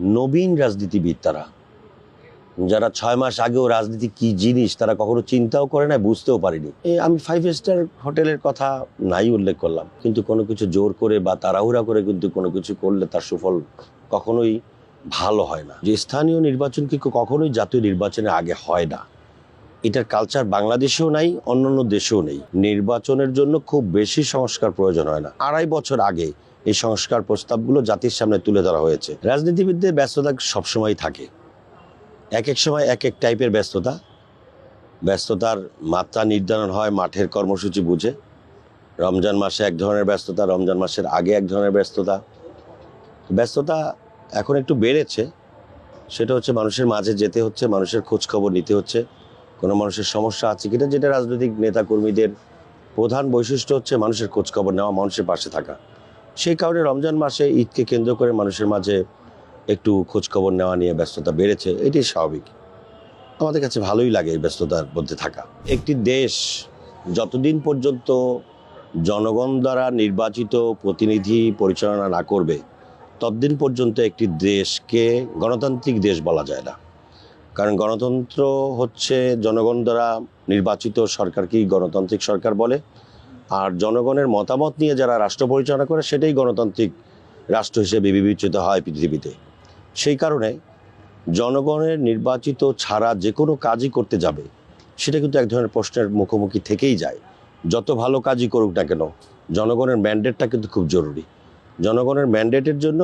নবীন রাজনীতিবিদ তারা। যারা ছয় মাস আগেও রাজনীতি কি জিনিস তারা কখনো চিন্তাও করে না বুঝতেও পারেনি। আমি ফাইভ স্টার হোটেলের কথা নাই উল্লেখ করলাম, কিন্তু কোনো কিছু জোর করে বা তাড়াহুড়া করে কিন্তু কোনো কিছু করলে তার সুফল কখনোই ভালো হয় না। যে স্থানীয় নির্বাচন কিন্তু কখনোই জাতীয় নির্বাচনের আগে হয় না। এটার কালচার বাংলাদেশেও নাই, অন্যান্য দেশেও নেই। নির্বাচনের জন্য খুব বেশি সংস্কার প্রয়োজন হয় না। আড়াই বছর আগে এই সংস্কার প্রস্তাবগুলো জাতির সামনে তুলে ধরা হয়েছে। রাজনীতিবিদদের ব্যস্ততা সবসময় থাকে। এক এক সময় এক এক টাইপের ব্যস্ততা। ব্যস্ততার মাত্রা নির্ধারণ হয়, মাঠের কর্মসূচি বুঝে। রমজান মাসে এক ধরনের ব্যস্ততা, রমজান মাসের আগে এক ধরনের ব্যস্ততা। ব্যস্ততা এখন একটু বেড়েছে। সেটা হচ্ছে মানুষের মাঝে যেতে হচ্ছে, মানুষের খোঁজ খবর নিতে হচ্ছে। কোনো মানুষের সমস্যা আছে কিনা যেটা রাজনৈতিক নেতাকর্মীদের প্রধান বৈশিষ্ট্য হচ্ছে মানুষের খোঁজ খবর নেওয়া, মানুষের পাশে থাকা। সেই কারণে রমজান মাসে ঈদকে কেন্দ্র করে মানুষের মাঝে একটু খোঁজখবর নেওয়া নিয়ে ব্যস্ততা বেড়েছে এটি স্বাভাবিক। আমাদের কাছে ভালোই লাগে এই ব্যস্ততার মধ্যে থাকা। একটি দেশ যতদিন পর্যন্ত জনগণ দ্বারা নির্বাচিত প্রতিনিধি পরিচালনা না করবে, ততদিন পর্যন্ত একটি দেশকে গণতান্ত্রিক দেশ বলা যায় না। কারণ গণতন্ত্র হচ্ছে জনগণ দ্বারা নির্বাচিত সরকারকেই গণতান্ত্রিক সরকার বলে। আর জনগণের মতামত নিয়ে যারা রাষ্ট্র পরিচালনা করে, সেটাই গণতান্ত্রিক রাষ্ট্র হিসেবে বিবেচিত হয় পৃথিবীতে। সেই কারণে জনগণের নির্বাচিত ছাড়া যে কোনো কাজই করতে যাবে, সেটা কিন্তু এক ধরনের প্রশ্নের মুখোমুখি থেকেই যায়। যত ভালো কাজই করুক না কেন, জনগণের ম্যান্ডেটটা কিন্তু খুব জরুরি। জনগণের ম্যান্ডেটের জন্য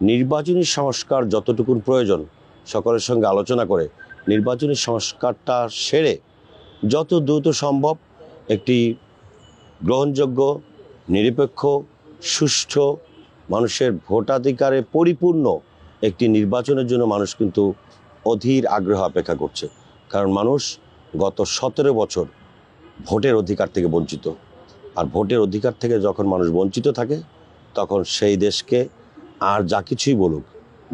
নির্বাচনী সংস্কার যতটুকুন প্রয়োজন, সকলের সঙ্গে আলোচনা করে নির্বাচনী সংস্কারটা সেরে যত দ্রুত সম্ভব একটি গ্রহণযোগ্য, নিরপেক্ষ, সুষ্ঠু, মানুষের ভোটাধিকারে পরিপূর্ণ একটি নির্বাচনের জন্য মানুষ কিন্তু অধীর আগ্রহ অপেক্ষা করছে। কারণ মানুষ গত সতেরো বছর ভোটের অধিকার থেকে বঞ্চিত। আর ভোটের অধিকার থেকে যখন মানুষ বঞ্চিত থাকে, তখন সেই দেশকে আর যা কিছুই বলুক,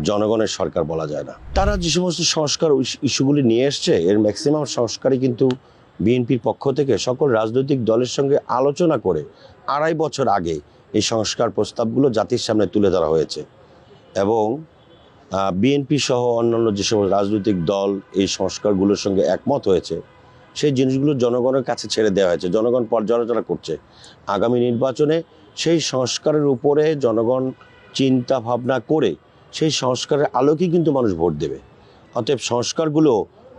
জনগণের সরকার বলা যায় না। তারা যে সমস্ত সংস্কার ইস্যু- ইস্যুগুলি নিয়ে এসছে, এর ম্যাক্সিমাম সংস্কারই কিন্তু বিএনপির পক্ষ থেকে সকল রাজনৈতিক দলের সঙ্গে আলোচনা করে আড়াই বছর আগে এই সংস্কার প্রস্তাবগুলো জাতির সামনে তুলে ধরা হয়েছে। এবং বিএনপি সহ অন্যান্য যে সমস্ত রাজনৈতিক দল এই সংস্কারগুলোর সঙ্গে একমত হয়েছে, সেই জিনিসগুলো জনগণের কাছে ছেড়ে দেওয়া হয়েছে, জনগণ পর্যালোচনা করছে। আগামী নির্বাচনে সেই সংস্কারের উপরে জনগণ চিন্তা ভাবনা করে সেই সংস্কারের আলোকেই কিন্তু মানুষ ভোট দেবে। অতএব সংস্কারগুলো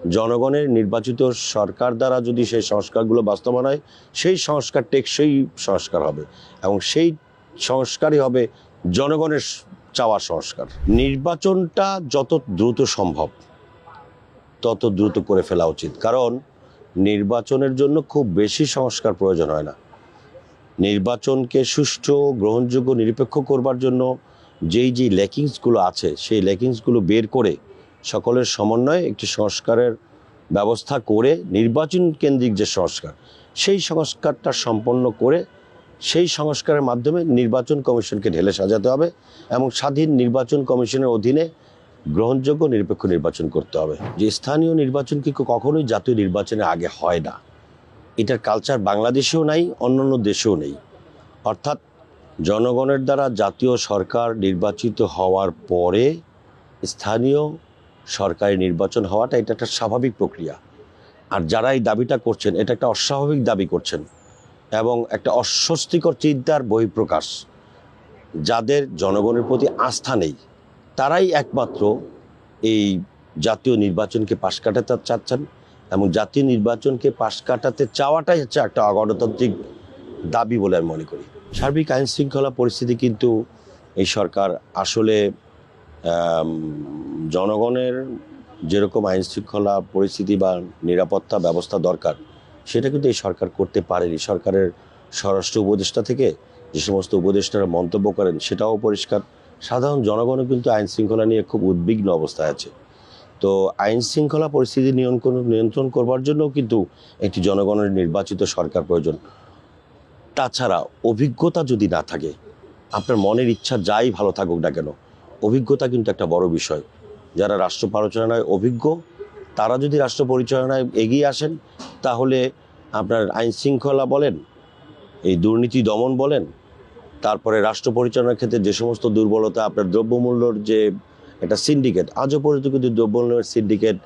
জনগণের নির্বাচিত সরকার দ্বারা যদি সেই সংস্কারগুলো বাস্তবায়ন হয়, সেই সংস্কার টেকসই সংস্কার হবে এবং সেই সংস্কারই হবে জনগণের চাওয়া সংস্কার। নির্বাচনটা যত দ্রুত সম্ভব, তত দ্রুত করে ফেলা উচিত। কারণ নির্বাচনের জন্য খুব বেশি সংস্কার প্রয়োজন হয় না। নির্বাচনকে সুষ্ঠু, গ্রহণযোগ্য, নিরপেক্ষ করবার জন্য যেই যেই ল্যাকিংসগুলো আছে, সেই ল্যাকিংসগুলো বের করে সকলের সমন্বয়ে একটি সংস্কারের ব্যবস্থা করে, নির্বাচন কেন্দ্রিক যে সংস্কার, সেই সংস্কারটা সম্পন্ন করে, সেই সংস্কারের মাধ্যমে নির্বাচন কমিশনকে ঢেলে সাজাতে হবে এবং স্বাধীন নির্বাচন কমিশনের অধীনে গ্রহণযোগ্য নিরপেক্ষ নির্বাচন করতে হবে। যে স্থানীয় নির্বাচন কিন্তু কখনোই জাতীয় নির্বাচনের আগে হয় না। এটার কালচার বাংলাদেশেও নাই, অন্যান্য দেশেও নেই। অর্থাৎ জনগণের দ্বারা জাতীয় সরকার নির্বাচিত হওয়ার পরে স্থানীয় সরকারি নির্বাচন হওয়াটা এটা একটা স্বাভাবিক প্রক্রিয়া। আর যারা এই দাবিটা করছেন, এটা একটা অস্বাভাবিক দাবি করছেন এবং একটা অস্বস্তিকর চিন্তার বহিঃপ্রকাশ। যাদের জনগণের প্রতি আস্থা নেই, তারাই একমাত্র এই জাতীয় নির্বাচনকে পাশ কাটাতে চাচ্ছেন এবং জাতীয় নির্বাচনকে পাশ কাটাতে চাওয়াটাই হচ্ছে একটা অগণতান্ত্রিক দাবি বলে আমি মনে করি। সার্বিক আইন শৃঙ্খলা পরিস্থিতি কিন্তু এই সরকার আসলে জনগণের যেরকম আইন শৃঙ্খলা পরিস্থিতি বা নিরাপত্তা ব্যবস্থা দরকার, সেটা কিন্তু এই সরকার করতে পারেনি। সরকারের স্বরাষ্ট্র উপদেষ্টা থেকে যে সমস্ত উপদেষ্টারা মন্তব্য করেন, সেটাও পরিষ্কার। সাধারণ জনগণও কিন্তু আইন শৃঙ্খলা নিয়ে খুব উদ্বিগ্ন অবস্থায় আছে। তো আইন শৃঙ্খলা পরিস্থিতি নিয়ন্ত্রণ নিয়ন্ত্রণ করবার জন্য কিন্তু একটি জনগণের নির্বাচিত সরকার প্রয়োজন। তাছাড়া অভিজ্ঞতা যদি না থাকে, আপনার মনের ইচ্ছা যাই ভালো থাকুক না কেন অভিজ্ঞতা কিন্তু একটা বড় বিষয়। যারা রাষ্ট্র পরিচালনায় অভিজ্ঞ, তারা যদি রাষ্ট্র পরিচালনায় এগিয়ে আসেন, তাহলে আপনার আইন শৃঙ্খলা বলেন, এই দুর্নীতি দমন বলেন, তারপরে রাষ্ট্র পরিচালনার ক্ষেত্রে যে সমস্ত দুর্বলতা, আপনার দ্রব্যমূল্যর যে একটা সিন্ডিকেট আজও পর্যন্ত কিন্তু দ্রব্যমূল্যের সিন্ডিকেট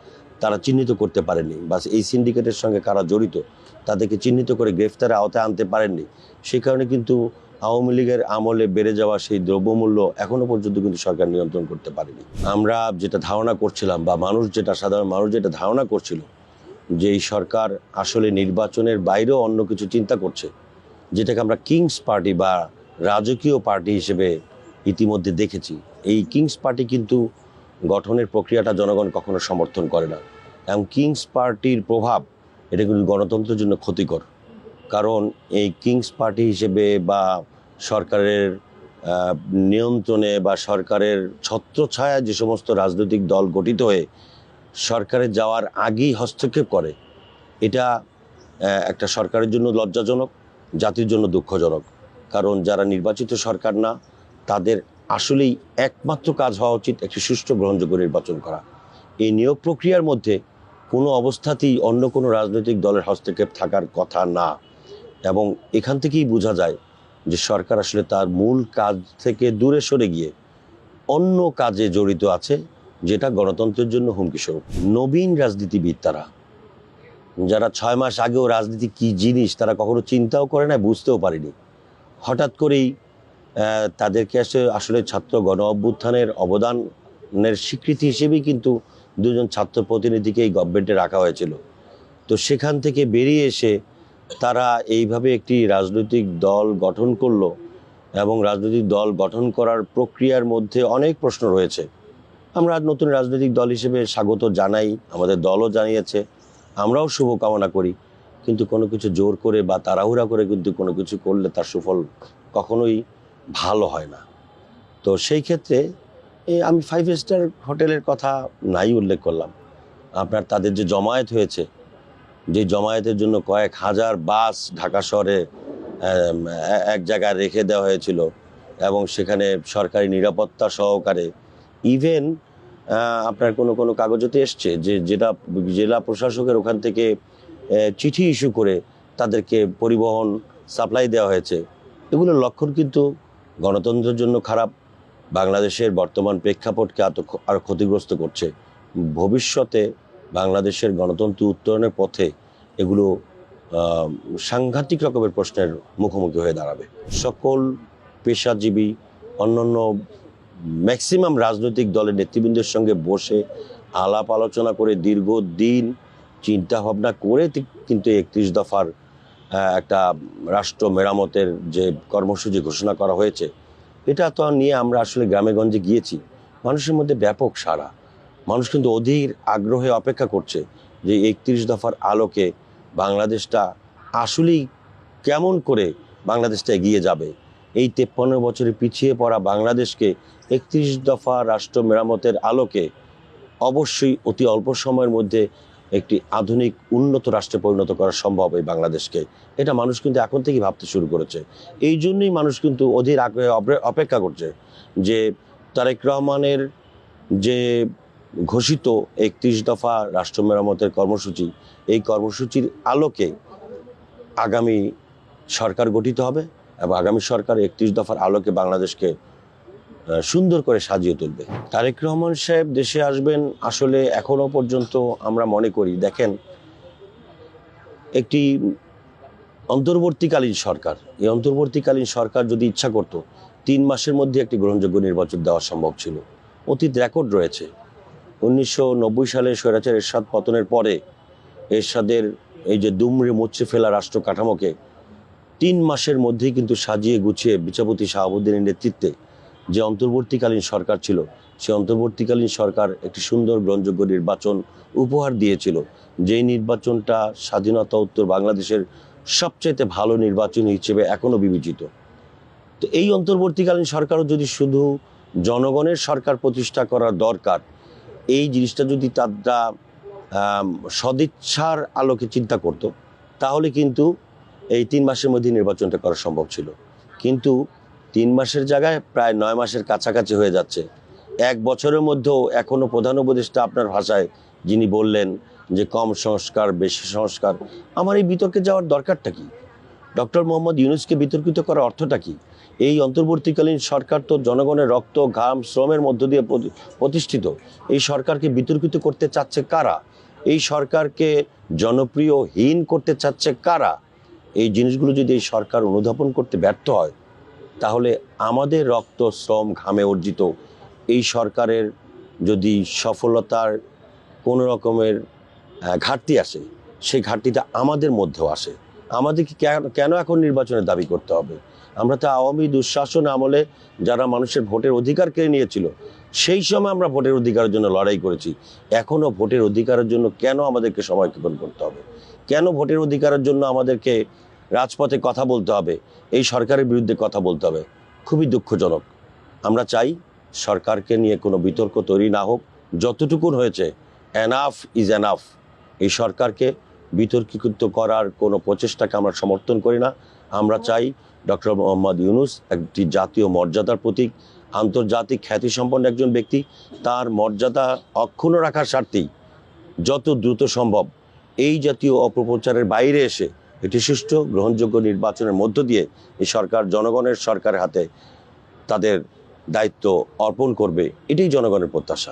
তারা চিহ্নিত করতে পারেনি বা এই সিন্ডিকেটের সঙ্গে কারা জড়িত, তাদেরকে চিহ্নিত করে গ্রেফতারের আওতায় আনতে পারেননি। সেই কারণে কিন্তু আওয়ামী লীগের আমলে বেড়ে যাওয়া সেই দ্রব্যমূল্য এখনও পর্যন্ত কিন্তু সরকার নিয়ন্ত্রণ করতে পারেনি। আমরা যেটা ধারণা করছিলাম বা মানুষ যেটা, সাধারণ মানুষ যেটা ধারণা করছিল যে এই সরকার আসলে নির্বাচনের বাইরেও অন্য কিছু চিন্তা করছে, যেটাকে আমরা কিংস পার্টি বা রাজকীয় পার্টি হিসেবে ইতিমধ্যে দেখেছি। এই কিংস পার্টি কিন্তু গঠনের প্রক্রিয়াটা জনগণ কখনো সমর্থন করে না। এবং কিংস পার্টির প্রভাব এটা কিন্তু গণতন্ত্রের জন্য ক্ষতিকর। কারণ এই কিংস পার্টি হিসেবে বা সরকারের নিয়ন্ত্রণে বা সরকারের ছত্রছায়ায় যে সমস্ত রাজনৈতিক দল গঠিত হয়ে সরকারে যাওয়ার আগেই হস্তক্ষেপ করে, এটা একটা সরকারের জন্য লজ্জাজনক, জাতির জন্য দুঃখজনক। কারণ যারা নির্বাচিত সরকার না, তাদের আসলেই একমাত্র কাজ হওয়া উচিত একটি সুষ্ঠু গ্রহণযোগ্য নির্বাচন করা। এই নিয়োগ প্রক্রিয়ার মধ্যে কোনো অবস্থাতেই অন্য কোনো রাজনৈতিক দলের হস্তক্ষেপ থাকার কথা না। এবং এখান থেকেই বোঝা যায় যে সরকার আসলে তার মূল কাজ থেকে দূরে সরে গিয়ে অন্য কাজে জড়িত আছে, যেটা গণতন্ত্রের জন্য হুমকি স্বরূপ। নবীন রাজনীতিবিদ তারা, যারা ছয় মাস আগেও রাজনীতি কি জিনিস তারা কখনো চিন্তাও করে না বুঝতেও পারেনি। হঠাৎ করেই তাদেরকে আসলে ছাত্র গণ অভ্যুত্থানের অবদানের স্বীকৃতি হিসেবেই কিন্তু দুজন ছাত্র প্রতিনিধিকে এই গভর্নমেন্টে রাখা হয়েছিল। তো সেখান থেকে বেরিয়ে এসে তারা এইভাবে একটি রাজনৈতিক দল গঠন করল এবং রাজনৈতিক দল গঠন করার প্রক্রিয়ার মধ্যে অনেক প্রশ্ন রয়েছে। আমরা নতুন রাজনৈতিক দল হিসেবে স্বাগত জানাই, আমাদের দলও জানিয়েছে, আমরাও শুভকামনা করি। কিন্তু কোনো কিছু জোর করে বা তাড়াহুড়া করে কিন্তু কোনো কিছু করলে তার সুফল কখনোই ভালো হয় না। তো সেই ক্ষেত্রে আমি ফাইভ স্টার হোটেলের কথা নাই উল্লেখ করলাম। আপনার তাদের যে জমায়েত হয়েছে যে জমায়েতের জন্য কয়েক হাজার বাস ঢাকা শহরে এক জায়গায় রেখে দেওয়া হয়েছিল এবং সেখানে সরকারি নিরাপত্তা সহকারে। ইভেন আপনার কোনো কোনো কাগজতে এসছে যে যেটা জেলা প্রশাসকের ওখান থেকে চিঠি ইস্যু করে তাদেরকে পরিবহন সাপ্লাই দেওয়া হয়েছে। এগুলোর লক্ষণ কিন্তু গণতন্ত্রের জন্য খারাপ, বাংলাদেশের বর্তমান প্রেক্ষাপটকে আরও ক্ষতিগ্রস্ত করছে। ভবিষ্যতে বাংলাদেশের গণতন্ত্র উত্তরণের পথে এগুলো সাংঘাতিক রকমের প্রশ্নের মুখোমুখি হয়ে দাঁড়াবে। সকল পেশাজীবী, অন্যান্য ম্যাক্সিমাম রাজনৈতিক দলের নেতৃবৃন্দের সঙ্গে বসে আলাপ আলোচনা করে দীর্ঘদিন চিন্তা ভাবনা করে কিন্তু একত্রিশ দফার একটা রাষ্ট্র মেরামতের যে কর্মসূচি ঘোষণা করা হয়েছে, এটা তো নিয়ে আমরা আসলে গ্রামেগঞ্জে গিয়েছি। মানুষের মধ্যে ব্যাপক সাড়া। মানুষ কিন্তু অধীর আগ্রহে অপেক্ষা করছে যে একত্রিশ দফার আলোকে বাংলাদেশটা আসলেই কেমন করে বাংলাদেশটা এগিয়ে যাবে। এই তেপ্পান্ন বছরে পিছিয়ে পড়া বাংলাদেশকে একত্রিশ দফা রাষ্ট্র মেরামতের আলোকে অবশ্যই অতি অল্প সময়ের মধ্যে একটি আধুনিক উন্নত রাষ্ট্রে পরিণত করা সম্ভব এই বাংলাদেশকে। এটা মানুষ কিন্তু এখন থেকেই ভাবতে শুরু করেছে। এই জন্যই মানুষ কিন্তু অধীর আগ্রহে অপেক্ষা করছে যে তারেক রহমানের যে ঘোষিত একত্রিশ দফা রাষ্ট্র মেরামতের কর্মসূচি, এই কর্মসূচির আলোকে আগামী সরকার গঠিত হবে এবং আগামী সরকার একত্রিশ দফার আলোকে বাংলাদেশকে সুন্দর করে সাজিয়ে তুলবে। তারেক রহমান সাহেব দেশে আসবেন আসলে এখনও পর্যন্ত আমরা মনে করি, দেখেন, একটি অন্তর্বর্তীকালীন সরকার, এই অন্তর্বর্তীকালীন সরকার যদি ইচ্ছা করত, তিন মাসের মধ্যে একটি গ্রহণযোগ্য নির্বাচন দেওয়া সম্ভব ছিল। অতীত রেকর্ড রয়েছে। উনিশশো নব্বই সালে স্বৈরাচার এরশাদ পতনের পরে এরশাদের এই যে দুমড়ে মুচড়ে ফেলা রাষ্ট্র কাঠামোকে তিন মাসের মধ্যেই কিন্তু সাজিয়ে গুছিয়ে বিচারপতি শাহাবুদ্দিনের নেতৃত্বে যে অন্তর্বর্তীকালীন সরকার ছিল সেই অন্তর্বর্তীকালীন সরকার একটি সুন্দর গ্রহণযোগ্য নির্বাচন উপহার দিয়েছিল। যেই নির্বাচনটা স্বাধীনতা উত্তর বাংলাদেশের সবচাইতে ভালো নির্বাচন হিসেবে এখনও বিবেচিত। তো এই অন্তর্বর্তীকালীন সরকারও যদি শুধু জনগণের সরকার প্রতিষ্ঠা করার দরকার এই জিনিসটা যদি তারা সদিচ্ছার আলোকে চিন্তা করত, তাহলে কিন্তু এই তিন মাসের মধ্যে নির্বাচনটা করা সম্ভব ছিল। কিন্তু তিন মাসের জায়গায় প্রায় নয় মাসের কাছাকাছি হয়ে যাচ্ছে। এক বছরের মধ্যেও এখনও প্রধান উপদেষ্টা আপনার ভাষায় যিনি বললেন যে কম সংস্কার, বেশি সংস্কার, আমার এই বিতর্কে যাওয়ার দরকারটা কি? ডক্টর মোহাম্মদ ইউনুসকে বিতর্কিত করার অর্থটা কি? এই অন্তর্বর্তীকালীন সরকার তো জনগণের রক্ত, ঘাম, শ্রমের মধ্য দিয়ে প্রতি- প্রতিষ্ঠিত। এই সরকারকে বিতর্কিত করতে চাচ্ছে কারা? এই সরকারকে জনপ্রিয়হীন করতে চাচ্ছে কারা? এই জিনিসগুলো যদি এই সরকার অনুধাবন করতে ব্যর্থ হয়, তাহলে আমাদের রক্ত, শ্রম, ঘামে অর্জিত এই সরকারের যদি সফলতার কোনো রকমের ঘাটতি আসে, সেই ঘাটতিটা আমাদের মধ্যেও আসে। আমাদেরকে কেন- এখন নির্বাচনের দাবি করতে হবে? আমরা তো আওয়ামী দুঃশাসন আমলে যারা মানুষের ভোটের অধিকার কেড়ে নিয়েছিল, সেই সময় আমরা ভোটের অধিকারের জন্য লড়াই করেছি। এখনও ভোটের অধিকারের জন্য কেন আমাদেরকে সময় ক্ষেপণ করতে হবে? কেন ভোটের অধিকারের জন্য আমাদেরকে রাজপথে কথা বলতে হবে? এই সরকারের বিরুদ্ধে কথা বলতে হবে। খুবই দুঃখজনক। আমরা চাই সরকারকে নিয়ে কোনো বিতর্ক তৈরি না হোক। যতটুকুন হয়েছে এনাফ ইজ এনাফ এই সরকারকে বিতর্কিত করার কোনো প্রচেষ্টাকে আমরা সমর্থন করি না। আমরা চাই ডক্টর মোহাম্মদ ইউনুস একটি জাতীয় মর্যাদার প্রতীক আন্তর্জাতিক খ্যাতিসম্পন্ন একজন ব্যক্তি। তার মর্যাদা অক্ষুণ্ণ রাখার স্বার্থেই যত দ্রুত সম্ভব এই জাতীয় অপপ্রচারের বাইরে এসে একটি সুষ্ঠু গ্রহণযোগ্য নির্বাচনের মধ্য দিয়ে এই সরকার জনগণের সরকারের হাতে তাদের দায়িত্ব অর্পণ করবে। এটাই জনগণের প্রত্যাশা।